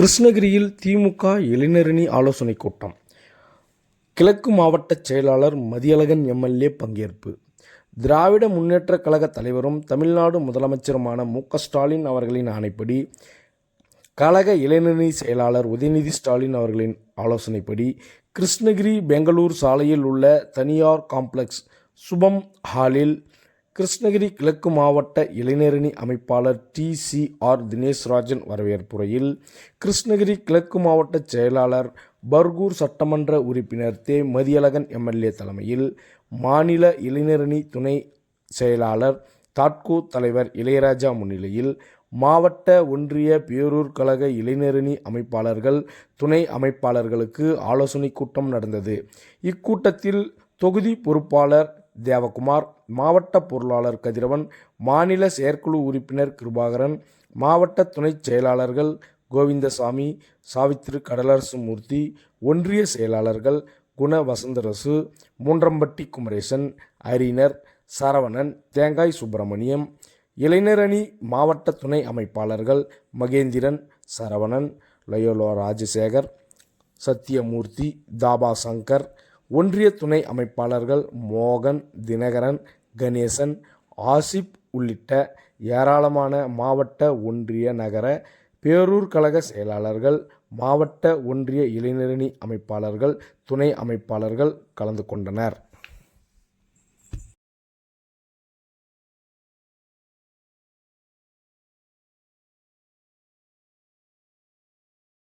கிருஷ்ணகிரியில் திமுக இளைஞரணி ஆலோசனைக் கூட்டம். கிழக்கு மாவட்ட செயலாளர் மதியழகன் எம்எல்ஏ பங்கேற்பு. திராவிட முன்னேற்றக் கழக தலைவரும் தமிழ்நாடு முதலமைச்சருமான மு ஸ்டாலின் அவர்களின் ஆணைப்படி கழக இளைஞரணி செயலாளர் உதயநிதி ஸ்டாலின் அவர்களின் ஆலோசனைப்படி கிருஷ்ணகிரி பெங்களூர் சாலையில் உள்ள தனியார் காம்ப்ளெக்ஸ் சுபம் ஹாலில் கிருஷ்ணகிரி கிழக்கு மாவட்ட இளைஞரணி அமைப்பாளர் டி சி ஆர் தினேஷ்ராஜன் வரவேற்புரையில் கிருஷ்ணகிரி கிழக்கு மாவட்ட செயலாளர் பர்கூர் சட்டமன்ற உறுப்பினர் தே. மதியழகன் எம்எல்ஏ தலைமையில் மாநில இளைஞரணி துணை செயலாளர் தாட்கோ தலைவர் இளையராஜா முன்னிலையில் மாவட்ட ஒன்றிய பேரூர் கழக இளைஞரணி அமைப்பாளர்கள் துணை அமைப்பாளர்களுக்கு ஆலோசனைக் கூட்டம் நடந்தது. இக்கூட்டத்தில் தொகுதி பொறுப்பாளர் தேவகுமார் மாவட்ட பொருளாளர் கதிரவன் மாநில செயற்குழு உறுப்பினர் கிருபாகரன் மாவட்ட துணைச் செயலாளர்கள் கோவிந்தசாமி சாவித்திரி கடலரசு மூர்த்தி ஒன்றிய செயலாளர்கள் குண வசந்தரசு மூன்றம்பட்டி குமரேசன் அறிஞர் சரவணன் தேங்காய் சுப்பிரமணியம் இளைஞரணி மாவட்ட துணை அமைப்பாளர்கள் மகேந்திரன் சரவணன் லயோலா ராஜசேகர் சத்தியமூர்த்தி தாபா சங்கர் ஒன்றிய துணை அமைப்பாளர்கள் மோகன் தினகரன் கணேசன் ஆசிப் உள்ளிட்ட ஏராளமான மாவட்ட ஒன்றிய நகர பேரூர் கழக செயலாளர்கள் மாவட்ட ஒன்றிய இளைஞரணி அமைப்பாளர்கள் துணை அமைப்பாளர்கள் கலந்து கொண்டனர்.